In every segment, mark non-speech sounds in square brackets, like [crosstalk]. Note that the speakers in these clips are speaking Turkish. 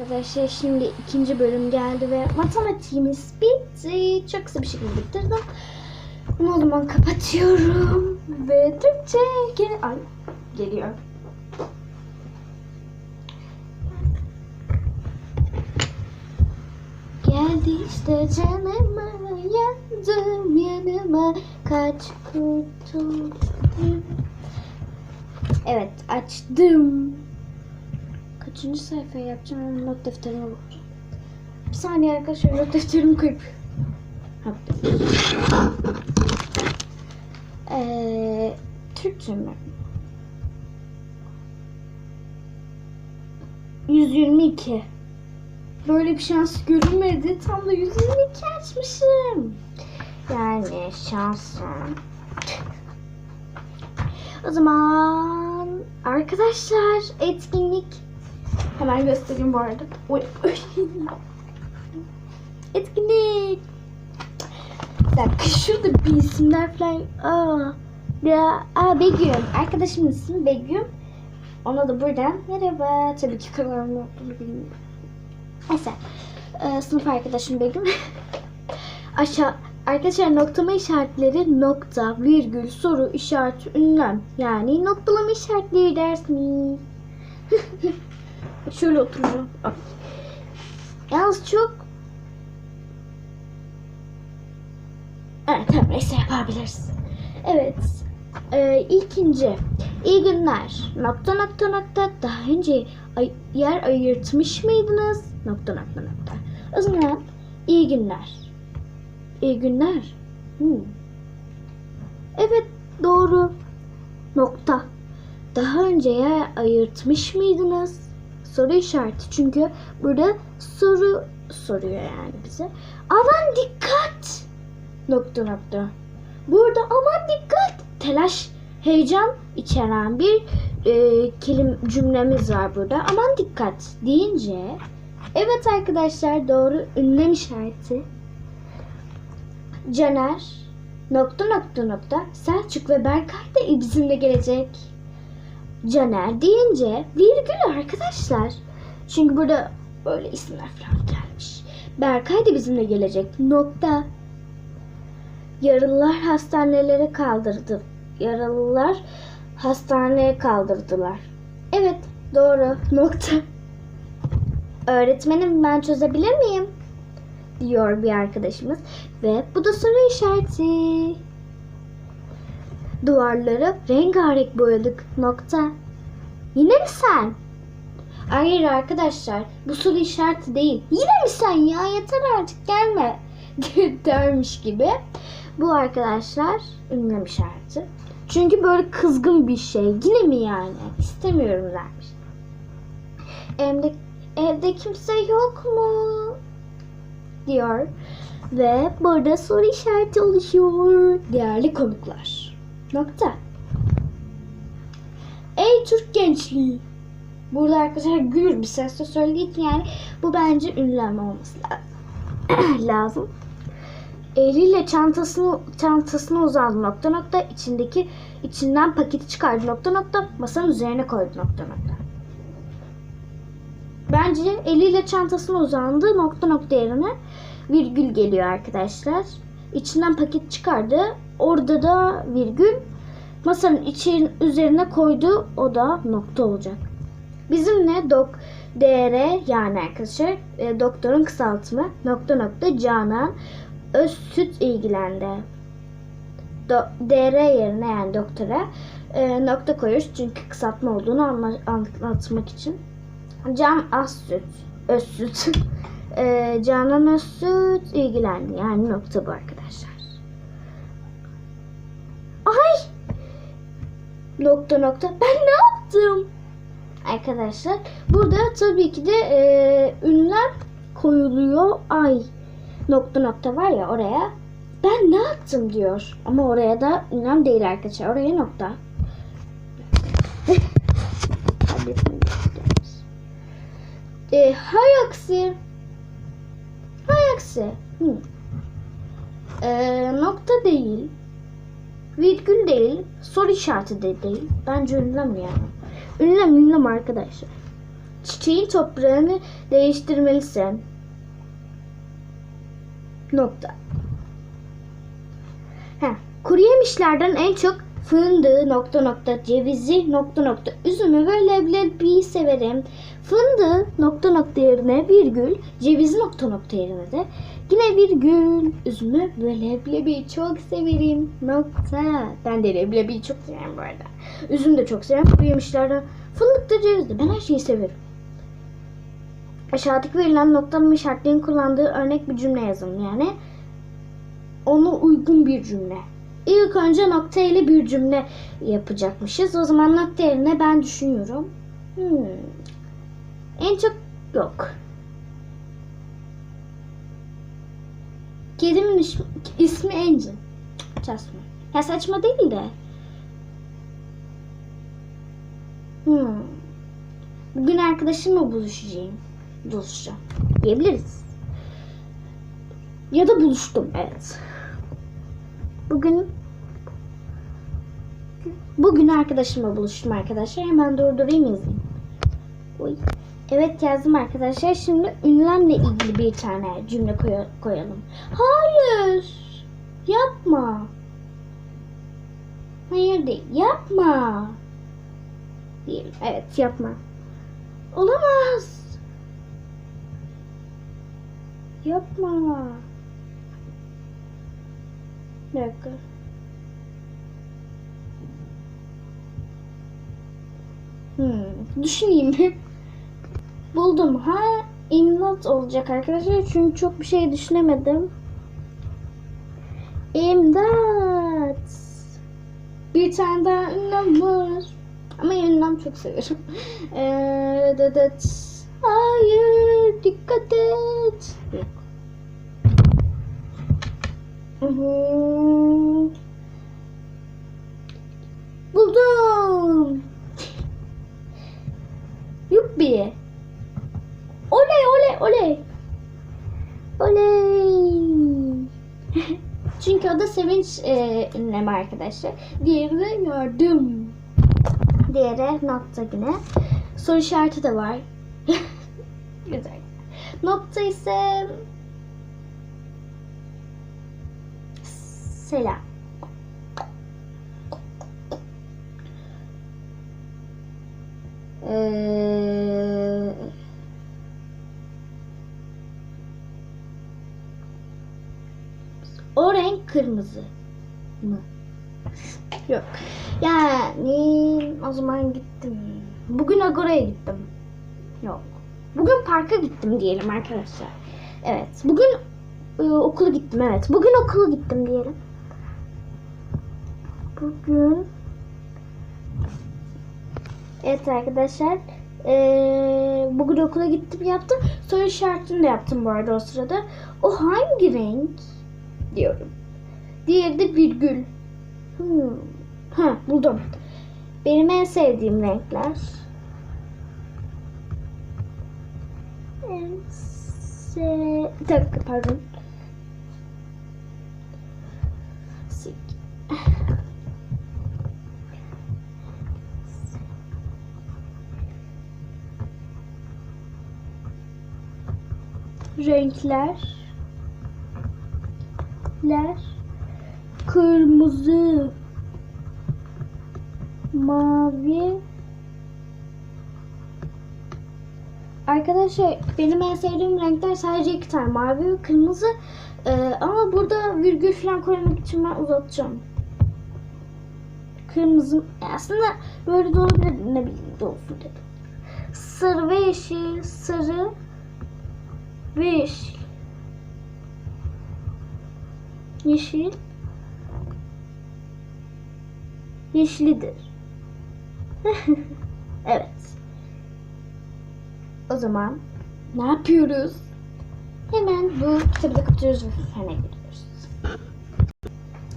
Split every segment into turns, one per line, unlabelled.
Arkadaşlar şimdi ikinci bölüm geldi ve matematiğimiz bitti. Çok kısa bir şekilde bitirdim. Bunu o zaman kapatıyorum. Ve Türkçe gel Ay, geliyor. Geldi işte canıma yandım yanıma kaç kurtuldum. Evet açtım. Kaçıncı sayfa yapacağım ama not defterime bakacağım. Bir saniye arkadaşlar not defterimi koyup. Ee, Türkçe mi? 122. Böyle bir şans görülmedi. Tam da 122 açmışım. Yani şansım. O zaman arkadaşlar etkinlik hemen göstereyim bu arada. Oy, etkinlik. Dakika şurada bir isimler falan. Aa, ya, aa Begüm. Arkadaşımın ismi Begüm. Ona da buradan merhaba. Tabii ki olduğunu bilmiyorum. Neyse. Ee, sınıf arkadaşım Begüm. [laughs] Aşağı Arkadaşlar noktama işaretleri nokta, virgül, soru, işaret, ünlem. Yani noktalama işaretleri dersiniz. [laughs] Şöyle oturacağım. Yalnız çok... Evet tamam neyse yapabiliriz. Evet. Ee, ilkinci. İyi günler. Nokta nokta nokta. Daha önce ay- yer ayırtmış mıydınız? Nokta nokta nokta. O zaman iyi günler. İyi günler. Hmm. Evet doğru. Nokta. Daha önce yer ayırtmış mıydınız? Soru işareti. Çünkü burada soru soruyor yani bize. Aman dikkat. Nokta nokta. Burada aman dikkat. Telaş, heyecan içeren bir e, kelim cümlemiz var burada. Aman dikkat deyince evet arkadaşlar doğru ünlem işareti Caner, nokta nokta nokta, Selçuk ve Berkay da bizimle gelecek. Caner deyince virgül arkadaşlar. Çünkü burada böyle isimler falan gelmiş. Berkay da bizimle gelecek. Nokta. Yaralılar hastanelere kaldırdı. Yaralılar hastaneye kaldırdılar. Evet doğru. Nokta. Öğretmenim ben çözebilir miyim? diyor bir arkadaşımız. Ve bu da soru işareti. Duvarları rengarenk boyadık. Nokta. Yine mi sen? Hayır arkadaşlar bu soru işareti değil. Yine mi sen ya yeter artık gelme [laughs] dermiş gibi. Bu arkadaşlar ünlem işareti. Çünkü böyle kızgın bir şey. Yine mi yani? İstemiyorum dermiş. Evde, evde kimse yok mu? diyor. Ve burada soru işareti oluşuyor. Değerli konuklar. Nokta. Ey Türk gençliği. Burada arkadaşlar gür bir sesle söylediği için yani bu bence ünlem olması la- [clears throat] lazım. Eliyle çantasını çantasını uzandı nokta nokta içindeki içinden paketi çıkardı nokta nokta masanın üzerine koydu nokta nokta. Bence eliyle çantasına uzandı nokta nokta yerine virgül geliyor arkadaşlar. İçinden paket çıkardı. Orada da virgül masanın için üzerine koydu. O da nokta olacak. Bizimle dok dr yani arkadaşlar e, doktorun kısaltımı nokta nokta Canan öz süt ilgilendi. Do, dr yerine yani doktora e, nokta koyuyoruz çünkü kısaltma olduğunu anla- anlatmak için. Can az süt, öz süt. [laughs] Ee, Canan öz süt ilgilendi. Yani nokta bu arkadaşlar. Ay! Nokta nokta. Ben ne yaptım? Arkadaşlar burada tabii ki de e, ünlem koyuluyor. Ay nokta nokta var ya oraya. Ben ne yaptım diyor. Ama oraya da ünlem değil arkadaşlar. Oraya nokta. E, aksi. Aksi. Hı. E, nokta değil. Virgül değil. Soru işareti de değil. Bence ünlem yani. Ünlem ünlem arkadaşlar. çiçeğin toprağını değiştirmelisin. Nokta. Heh. Kuru yemişlerden en çok fındığı nokta nokta cevizi nokta nokta üzümü ve leblebiyi severim. Fındığı nokta nokta yerine virgül cevizi nokta nokta yerine de yine virgül üzümü ve leblebiyi çok severim nokta. Ben de leblebiyi çok severim bu arada. Üzüm de çok severim. Kuru yemişlerden fındık da ceviz ben her şeyi severim. Aşağıdaki verilen noktalama işaretlerin kullandığı örnek bir cümle yazın. Yani ona uygun bir cümle. İlk önce nokta ile bir cümle yapacakmışız. O zaman nokta yerine ben düşünüyorum. Hmm. En çok yok. Kedimin ismi, ismi Angel. Jasmine. Ya saçma değil de. Hmm. Bugün arkadaşımla buluşacağım. Buluşacağım. Diyebiliriz. Ya da buluştum evet. Bugün Bugün arkadaşımla buluştum arkadaşlar. Hemen durdurayım yazayım. Oy. Evet yazdım arkadaşlar. Şimdi ünlemle ilgili bir tane cümle koy- koyalım. Hayır. Yapma. Hayır değil. Yapma. Diyelim. Evet yapma. Olamaz. Yapma. Bir dakika. Hmm, düşüneyim. [laughs] Buldum. Ha imdat olacak arkadaşlar. Çünkü çok bir şey düşünemedim. İmdat. Bir tane daha ünlem var. Ama ünlem çok severim. [laughs] Ee. Hayır dikkat et. Yok. Buldum. Yuppi. Oley oley oley. Oley. [laughs] Çünkü o da sevinç e, ünlemi arkadaşlar. Diğeri de yardım. Diğeri nokta yine. Soru işareti de var. [laughs] Güzel. Nokta ise selam. Ee, o renk kırmızı mı? Yok. Yani o zaman gittim. Bugün Agora'ya gittim. Yok. Bugün parka gittim diyelim arkadaşlar. Evet. Bugün e, okula gittim evet. Bugün okula gittim diyelim. Bugün Evet arkadaşlar. Ee, bugün okula gittim yaptım. Soru işaretini de yaptım bu arada o sırada. O hangi renk? Diyorum. Diğeri de virgül. Hmm. Ha buldum. Benim en sevdiğim renkler. En se... Dakika pardon. Sik. Renkler ler kırmızı mavi Arkadaşlar benim en sevdiğim renkler sadece iki tane mavi ve kırmızı Ee, ama burada virgül falan koymak için ben uzatacağım. Kırmızı aslında böyle de olabilir ne bileyim de olsun dedim. Sarı ve yeşil, sarı ve yeşil. Yeşil. Yeşilidir. [laughs] evet. O zaman ne yapıyoruz? Hemen bu kitabı da kapatıyoruz ve fene gidiyoruz.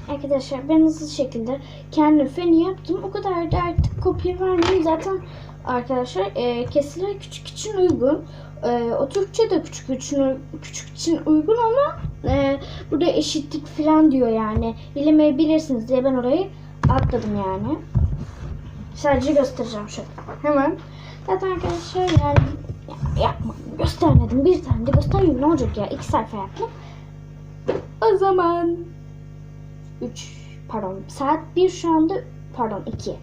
Arkadaşlar ben hızlı şekilde kendi feni yaptım. O kadar da artık kopya vermeyeyim. Zaten arkadaşlar e, kesiler küçük için uygun. E, o Türkçe de küçük için, küçük için uygun ama e, burada eşitlik falan diyor yani. Bilemeyebilirsiniz diye ben orayı atladım yani. Sadece göstereceğim şöyle. Hemen. Zaten arkadaşlar yani yapmadım. Göstermedim. Bir tane de göstereyim. Ne olacak ya? İki sayfa yaptım. O zaman 3 pardon saat 1 şu anda pardon 2.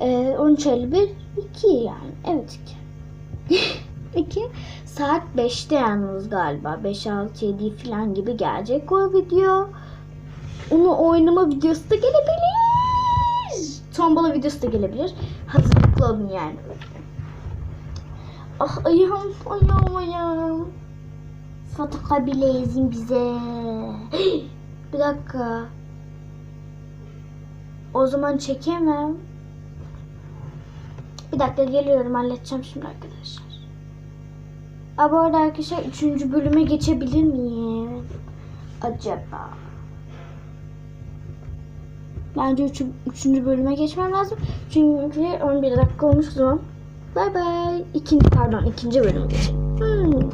Ee, 13.51 2 yani. Evet 2. [laughs] 2 saat 5'te yalnız galiba. 5 6 7 falan gibi gelecek o video. Onu oynama videosu da gelebilir. Tombala videosu da gelebilir. Hazırlıklı olun yani. Ah ayağım, ayağım, ayağım. Fataka bile yazın bize. [gasps] Bir dakika. O zaman çekemem. Bir dakika geliyorum halledeceğim şimdi arkadaşlar. Aa, bu arada arkadaşlar 3. bölüme geçebilir miyim? Acaba? Bence 3. bölüme geçmem lazım. Çünkü 11 dakika olmuş zaman. Bay bay. İkinci pardon ikinci bölüme geçelim.